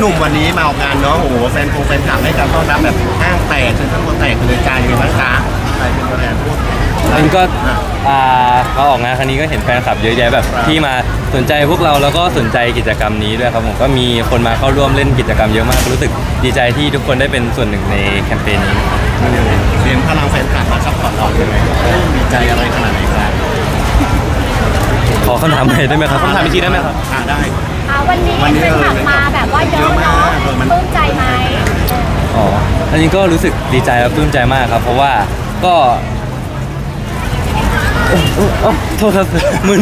หนุ่มวันนี้มาออกงานเนาะ โอ้โหแฟนคงแฟนคลับให้การต้อนรับแบบห้างแตกจนทั้งตัวแตกเลยการยังไงบ้างคะใครเป็นตัวแทนพูด มันก็อะอ่ามาออกงานครั้งนี้ก็เห็นแฟนคลับเยอะแยะแบบครับ ที่มาสนใจพวกเราแล้วก็สนใจกิจกรรมนี้ด้วยครับผมก็มีคนมาเข้าร่วมเล่นกิจกรรมเยอะมากรู้สึกดีใจที่ทุกคนได้เป็นส่วนหนึ่งในแคมเปญนี้ เรียนพลังแฟนคลับมาซัพพอร์ตเราใช่ไหมดีใจอะไรขนาดไหนครับขอคำถามใหม่ได้ไหมครับคำถามอีกทีได้ไหม ครับอ่าได้อ่าวันนี้วันนี้เป็นขับมาแบบว่าเยอะเนาะเยอะมากเออมันปลื้มใจไหมอ๋อ อันนี้ก็รู้สึกดีใจและปลื้มใจมากครับ เพราะว่าก็โอ้โอ้โอ้โทษครับมึน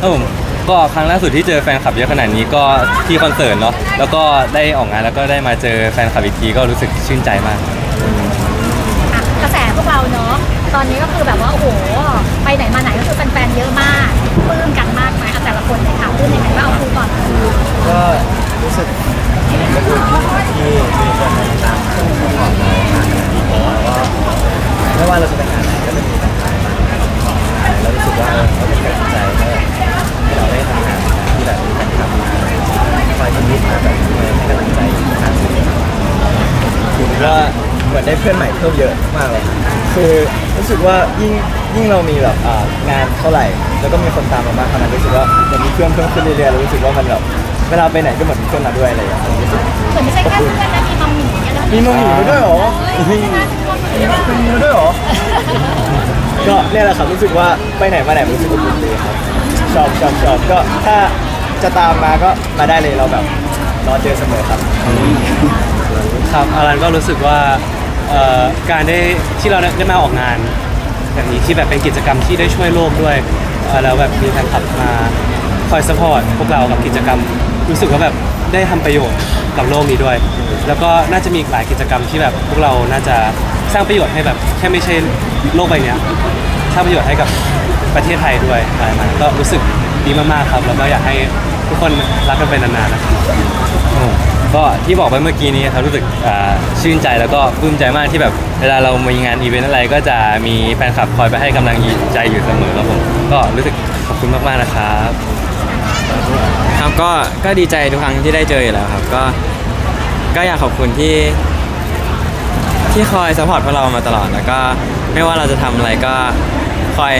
ครับผมก็ครั้งล่าสุดที่เจอแฟนคลับเยอะขนาดนี้ก็ที่คอนเสิร์ตเนาะแล้วก็ได้ออกงานแล้วก็ได้มาเจอแฟนคลับอีกทีก็รู้สึกชื่นใจมาก อะกระแสพวกเราเนาะตอนนี้ก็คือแบบว่าโอ้โหไปไหนมาไหนก็คือแฟนๆเยอะมากปลื้มกัน ว่าเหมือนได้เพื่อนใหม่เพิ่มเยอะมากเลย คือรู้สึกว่ายิ่งยิ่งเรามีแบบอ่างานเท่าไหร่ แล้วก็มีคนตามมามากขนาดรู้สึกว่ามันมีเพื่อนเพิ่มขึ้นเรื่อยๆแล้วรู้สึกว่ามันแบบเวลาไปไหนก็เหมือนมีเพื่อนมาด้วยอะไรอย่างเงี้ยรู้สึกเหมือนไม่ใช่แค่เพื่อนนะมีมัมหมี่อะไรมีมัมหมี่มาด้วยเหรอเฮ้ยใช่ไหมมีมัมหมี่ด้วยมีมาด้วยเหรอ ก็เนี่ยแหละครับรู้สึกว่าไปไหนมาไหนรู้สึกอบอุ่นดีครับชอบชอบชอบก็ถ้าจะตามมาก็มาได้เลยเราแบบรอเจอเสมอครับ ครับอารันก็รู้สึกว่าเอ่อการได้ที่เราได้มาออกงานแบบนี้ที่แบบเป็นกิจกรรมที่ได้ช่วยโลกด้วยเอ่อแล้วแบบมีแฟนคลับมาคอยสปอร์ตพวกเรากับกิจกรรม รู้สึกว่าแบบได้ทำประโยชน์กับโลกนี้ด้วย แล้วก็น่าจะมีอีกหลายกิจกรรมที่แบบพวกเราน่าจะสร้างประโยชน์ให้แบบแค่ไม่ใช่โลกใบเนี้ยสร้างประโยชน์ให้กับประเทศไทยด้วยอะไรมันก็รู้สึกดีมากๆครับแล้วก็อยากให้ทุกคนรักกันไปนานๆนะครับ ก็ที่บอกไปเมื่อกี้นี้ครับรู้สึกอ่าชื่นใจแล้วก็ปลื้มใจมากที่แบบเวลาเรามีงานอีเวนต์อะไรก็จะมีแฟนคลับคอยไปให้กำลังใจอยู่เสมอครับผมก็รู้สึกขอบคุณมากๆนะครับ ครับก็ก็ดีใจทุกครั้งที่ได้เจออยู่แล้วครับ ก็ก็อยากขอบคุณที่ ที่คอยสปอร์ตพวกเรามาตลอดแล้วก็ไม่ว่าเราจะทำอะไรก็คอย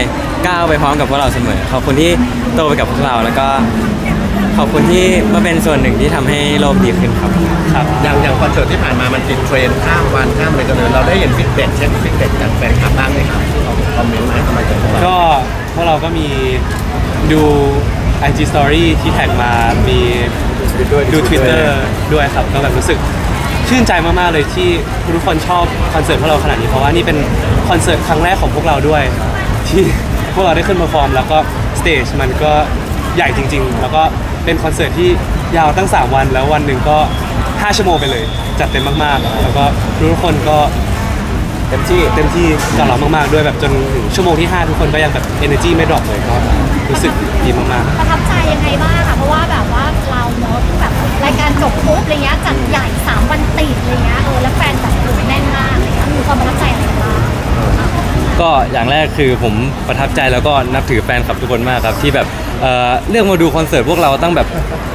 ก้าวไปพร้อมกับพวกเราเสมอขอบคุณที่โตไปกับพวกเราแล้วก็ ขอบคุณที่มาเป็นส่วนหนึ่งที่ทำให้โลกดีขึ้นครับ ครับอย่างอย่างคอนเสิร์ตที่ผ่านมามันติดเทรนด์ข้ามวันข้ามอะไรกันเลยเราได้เห็นฟีดแบ็กเช็คฟีดแบ็กจากแฟนคลับบ้างไหมครับคอมเมนต์มาให้กำลังใจพวกเราก็พวกเราก็มีดู IG Story ที่แท็กมา มีด้วยดู Twitter ด้วยครับ ก็แบบรู้สึกชื่นใจมาก ๆ เลยที่ทุกคนชอบคอนเสิร์ตพวกเราขนาดนี้ เพราะว่านี่เป็นคอนเสิร์ตครั้งแรกของพวกเราด้วย ที่พวกเราได้ขึ้นมาฟอร์ม แล้วก็สเตจมันก็ใหญ่จริง ๆ แล้วก็ เป็นคอนเสิร์ตที่ยาวตั้ง 3 วันแล้ววันหนึ่งก็ 5 ชั่วโมงไปเลย จัดเต็มมากๆ แล้วก็ทุกคนก็เต็มที่เต็มที่กับเรามากๆด้วยแบบจนถึงชั่วโมงที่ 5 ทุกคนก็ยังแบบ energy ไม่ดรอปเลยก็รู้สึกดีมากประทับใจยังไงบ้างค่ะ เพราะว่าแบบว่าเราเนาะแบบรายการจบปุ๊บอะไรเงี้ยจัดใหญ่สามวันติดอะไรเงี้ยเออแล้วแฟนแบบโหแน่นมากอะไรเงี้ยมีความประทับใจอะไรบ้าง ก็อย่างแรกคือผมประทับใจแล้วก็นับถือแฟนคลับทุกคนมากครับที่แบบเอ่อเลือกมาดูคอนเสิร์ตพวกเราตั้งแบบ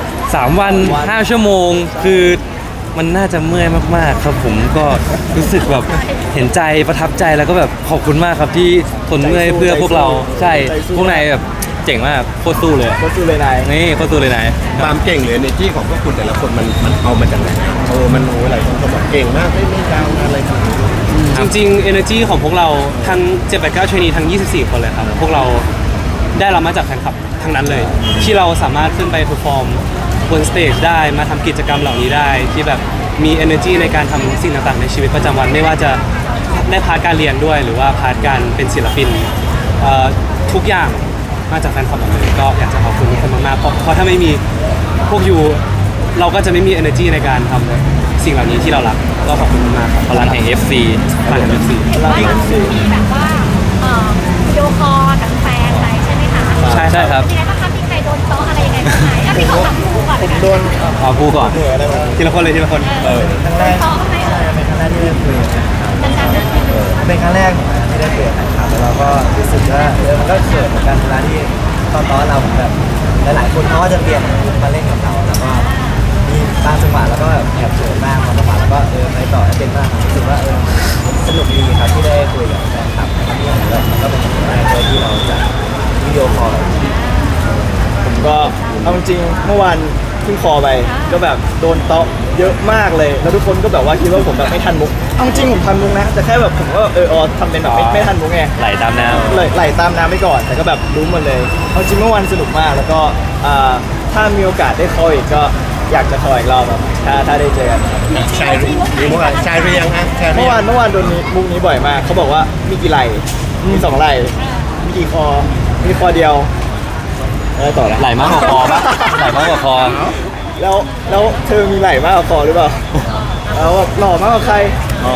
3 วัน 5 ชั่วโมง คือมันน่าจะเมื่อยมากๆ ครับผมก็รู้สึกแบบเห็นใจประทับใจแล้วก็แบบขอบคุณมากครับที่ทนเมื่อยเพื่อพวกเราใช่พวกนายแบบเจ๋งมากโคตรสู้เลย ก็สู้เลยนายนี่โคตรสู้เลยนายความเก่งหรือ energy ของพวกคุณแต่ละคนมันมันเอามาจากไหนเออมันโอ้หลายคนก็บอกเก่งมากไม่ไม่ยาวอะไรขนาดนี้ๆจ ริงๆ energy ของพวกเราทั้ง 789เทรนีทั้ง 24 คนเลยครับ พวกเราได้รับมาจากแฟนคลับทั้งนั้นเลย ที่เราสามารถขึ้นไปเพอร์ฟอร์มบนสเตจได้มาทำกิจกรรมเหล่านี้ได้ ที่แบบมี energy ในการทำสิ่งต่างๆ ในชีวิตประจำวัน ไม่ว่าจะได้พาร์ทการเรียนด้วย หรือว่าพาร์ทการเป็นศิลปินเอ่อทุกอย่างมาจากแฟนคลับหมดเลยก็อยากจะขอบคุณทุกคนมากๆเพราะเพราะถ้าไม่มีพวกยูเราก็จะไม่มี energy ในการทำสิ่งเหล่านี้ที่เรารัก ก็ขอบคุณมากๆครับพลังแห่ง FC ผ่านเอฟซีเห็นว่าเรามีแบบว่าเอ่อวิดีโอคอลกับแฟนอะไรใช่ไหมคะใช่ใช่ครับเป็นยังไงบ้างคะมีใครโดนโต๊ะอะไรยังไงบ้างไหมอะพี่ขอถามครูก่อนผมนะโดนเอากูก่อน เหนื่อยอะไรมาทีละคนเลยทีละคนเออครั้งแรกโต๊ะไหมเออเป็นครั้งแรกที่ได้คุยกับแฟนคลับดังๆนิดนึงเป็นครั้งแรกของที่ได้คุยกับแฟนคลับแล้วเราก็รู้สึกว่าเออมันก็เกิดเหมือนกันเวลาที่ตอนตอนเราแบบหลายๆคนเขาก็จะเปลี่ยนมาเล่นกับเราแล้วก็มีบางส ต่อให้เป็นบ้างรู้สึกว่าเออสนุกดีครับที่ได้คุยกับแฟนคลับนะครับแล้วก็เป็นครั้งแรกเลยที่เราจะวิดีโอคอลผมก็เอาจริงๆเมื่อวานเพิ่งคอไปก็แบบโดนเตาะเยอะมากเลย แล้วทุกคนก็แบบว่าคิดว่าผมแบบไม่ทันมุกเอาจริงผมทันมุกนะแต่แค่แบบผมก็เออออทำเป็นแบบไม่ไม่ทันมุกไง ไหลตามน้ำเลไหลตามน้ำไปก่อน แต่ก็แบบรู้หมดเลยเอาจริงเมื่อวานสนุกมากแล้วก็อ่าถ้ามีโอกาสได้คออีกก็ อยากจะคออีกรอบครับถ้าถ้าได้เจอกันครับชายรีมีมุกอะไรชายเรียงฮะชายเรีเมื่ยองวานเมื่อวานโดนนี้มุกนี้บ่อยมาก เขาบอกว่ามีกี่ไหลมีสองไหลมีกี่คอมีคอเดียวแล้วต่อละไหลมากกว่าคอปะไหลมากกว่าคอแล้วแล้วเธอมีไหล่มากกว่าคอหรือเปล่าแล้วแบบหล่อมากกว่าใคร อ๋อ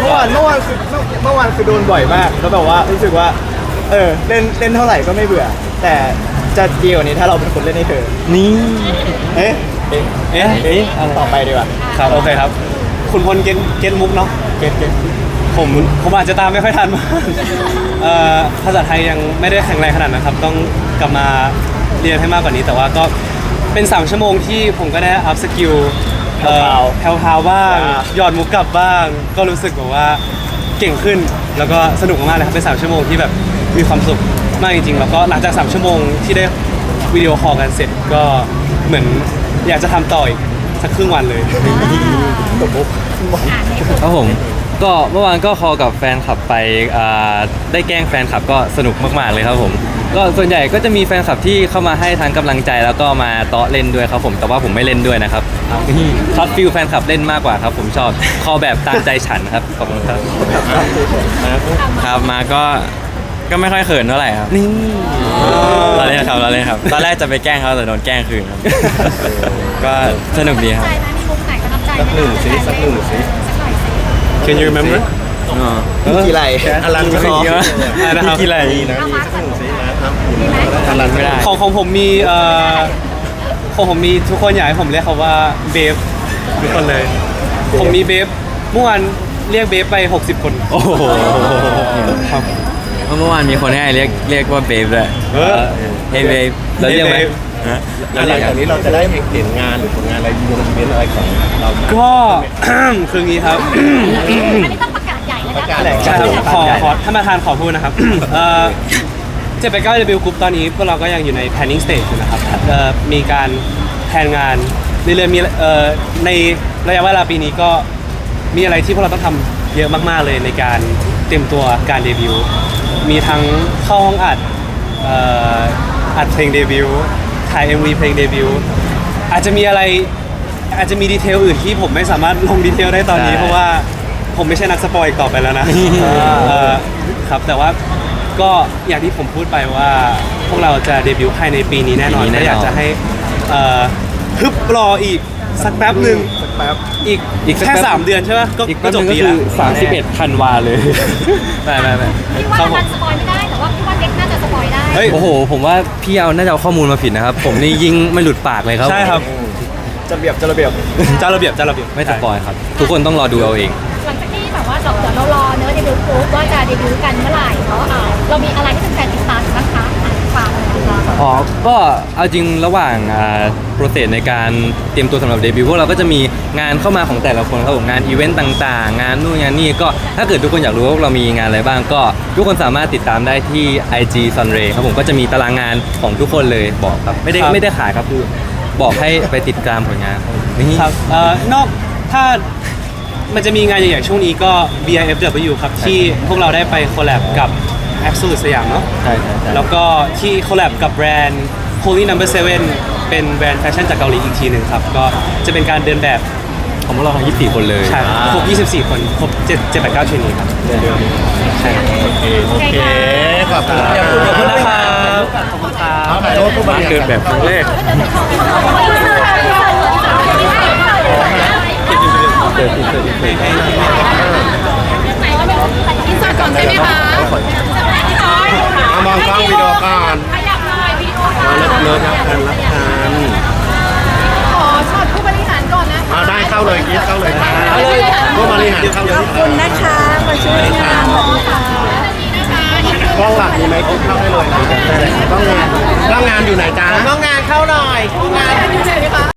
เมื่อวานเมื่อวานคือเมื่อเมื่อวานคือโดนบ่อยมาก แล้วแบบว่ารู้สึกว่า เออเล่นเล่นเท่าไหร่ก็ไม่เบื่อ แต่จะดีกว่านี้ถ้าเราเป็นคนเล่นให้เธอ นี่ เอ๊ะ เอ๊ะ เอ๊ะเอ๊ะอะไรต่อไปดีกว่าครับโอเคครับ คุณพลเก็ตเก็ตมุกเนาะเก็ตเก็ตผมผมอาจจะตามไม่ค่อยทันมากเอ่อภาษาไทยยังไม่ได้แข็งแรงขนาดนั้นครับ ต้องกลับมาเรียนให้มากกว่านี้ แต่ว่าก็เป็น 3 ชั่วโมงที่ผมก็ได้อัพสกิลแพลวพาวบ้างหยอดมุกกลับบ้าง ก็รู้สึกแบบว่าเก่งขึ้นแล้วก็สนุกมากๆเลยครับเป็น 3 ชั่วโมงที่แบบ มีความสุขมากจริงๆ แล้วก็หลังจาก 3 ชั่วโมงที่ได้วิดีโอคอลกันเสร็จก็เหมือนอยากจะทำต่ออีกสักครึ่งวันเลยตบมุกอ่านในกลุ่มครับผมก็เมื่อวานก็คอลกับแฟนคลับไปอ่าได้แกล้งแฟนคลับก็สนุกมากๆเลยครับผมก็ส่วนใหญ่ก็จะมีแฟนคลับที่เข้ามาให้ทางกำลังใจแล้วก็มาเตาะเล่นด้วยครับผมแต่ว่าผมไม่เล่นด้วยนะครับช็อตฟิลแฟนคลับเล่นมากกว่าครับผมชอบคอแบบตามใจฉันครับขอบคุณครับ ครับมาก็ ก็ไม่ค่อยเขินเท่าไหร่ครับนี่เราเล่นครับเราเล่นครับ ตอนแรกจะไปแกล้งเขาแต่โดนแกล้งคืนครับ ก็สนุกดีครับ ใจไหมมีมุกไหนประทับใจไหมสักหนึ่งสิสักหนึ่งสิ สักหน่อยสิ Can you remember อ๋อมีกี่ไหล่อลันก็ไม่มีเยอะอะไรนะครับกี่ไหล่นะเอามีมาสักก่อนหนึ่งสินะครับมีไหมอลันไม่ได้ ของของผมมีเอ่อของผมมีทุกคนอยากให้ผมเรียกเขาว่าเบฟทุกคนเลย ผมมีเบฟเมื่อวานเรียกเบฟไป 60 คน โอ้โห ครับ เมื่อวานมีคนให้เรียกเรียกว่าเบฟเลยเออ เฮ้ยเบฟแล้วเรียกไหมฮะแล้วหลังจากนี้เราจะได้เห็นงานหรือผลงานอะไรยูนเวนอะไรของเราไหม ก็ คืองี้ครับ อันนี้ต้องประกาศใหญ่เลยประนะกาศใช่ครับขอขอท่านประธานขอพูดนะครับ เอ่อเจ็ดแปดเก้าเดบิวกรุ๊ปตอนนี้พวกเราก็ยังอยู่ใน planning stage อยู่นะครับเอ่อมีการแผนงานเรื่อยๆมีเอ่อในระยะเวลาปีนี้ก็มีอะไรที่พวกเราต้องทำเยอะมากๆเลยในการ เตรียมตัวการเดบิวต์มีทั้งเข้าห้องอัดเอ่ออัดเพลงเดบิวต์ถ่าย MV เพลงเดบิวต์อาจจะมีอะไรอาจจะมีดีเทลอื่นที่ผมไม่สามารถลงดีเทลได้ตอนนี้ ใช่ เพราะว่าผมไม่ใช่นักสปอยอีกต่อไปแล้วนะเอ่อครับแต่ว่าก็อย่างที่ผมพูดไปว่าพวกเราจะเดบิวต์ภายในปีนี้แน่นอนปีนี้แน่นอน ก็อยากจะให้เอ่อฮึบรออีก สักแป๊บหนึ่งแป๊บอีกอีกสักแค่แป๊บ สามเดือนใช่ไหมก็อีกก็แป๊บจนึบงก็ปีคืแล้อว31ธันวาเลย ไม่ไม่ไม่พี่ว่ามันสปอยไม่ได้แต่ว่าพี่ว่าเด็กน่าจะสปอยได้เฮ้ยโอ้โห ผมว่าพี่เอาน่าจะเอาข้อมูลมาผิดนะครับ ผมนี่ยิงไม่หลุดปากเลยครับใช่ครับจะเบียบจะระเบียบเจ้าระเบียบเจ้าระเบียบไม่สปอยครับ ทุกคนต้องรอดูเอาเอง หลังจากที่แบบว่าเราเดี๋ยวเรารอเนื้อะเดบิวต์กรุ๊ปว่าจะเดบิวต์กันเมื่อไหร่เนาะอ่าเรามีอะไรที่เป็นแฟนติด ตามบ้างคะอะฝากเลยนะคะอ๋อ ก็เอาจริงระหว่างโปรเซสในการเตรียมตัวสำหรับเดบิวต์พวกเราก็จะมีงานเข้ามาของแต่ละคนครับผมงานอีเวนต์ต่างๆ งานนู่นงานนี่ก็ถ้าเกิดทุกคนอยากรู้ว่าพวกเรามีงานอะไรบ้างก็ ทุกคนสามารถติดตามได้ที่ IG Sunray ครับผมก็จะมีตารางงานของทุกคนเลยบอกครับไม่ได้ครับ ไม่ได้ขายครับคือบอกให้ไปติดตามผลงานครับผมนี่ครับเอ่อนอกถ้ามันจะมีงานใหญ่ๆช่วงนี้ก็ BIFW ครับ ที่พวกเราได้ไปคอลแลบกับ Absolute สยามเนาะใช่ใช่ใช่แล้วก็ที่คอลแลบกับแบรนด์ Holy Number 7เป็นแบรนด์แฟชั่นจากเกาหลีอีกทีหนึ่งครับ ก็จะเป็นการเดินแบบของพวกเราทั้ง24 คนเลยใช่ครบ 24 คน ครบ7 7 8 9เทรนนีครับใช่ครับโอเคโอเคขอบคุณขอบคุณนะครับขอบคุณครับเอาถ่ายรูปผู้บริหารเดินแบบครั้งแรก อินเสิร์ตก่อนใช่ไหมคะพี่น้อยเอามองกล้องวิดีโอก่อนขยับหน่อยวิดีโอค่ะมาเลิฟเลิฟรับกันรับกันขอช็อตผู้บริหารก่อนนะเอาได้เข้าเลยกีดเข้าเลยครับผู้บริหารเข้าเลยขอบคุณนะคะมาช่วยงานแบบนี้ค่ะกล้องหลักมีไหมกีดเข้าได้เลยนะกล้องงานกล้องงานอยู่ไหนจ้ากล้องงานเข้าหน่อยกล้องงาน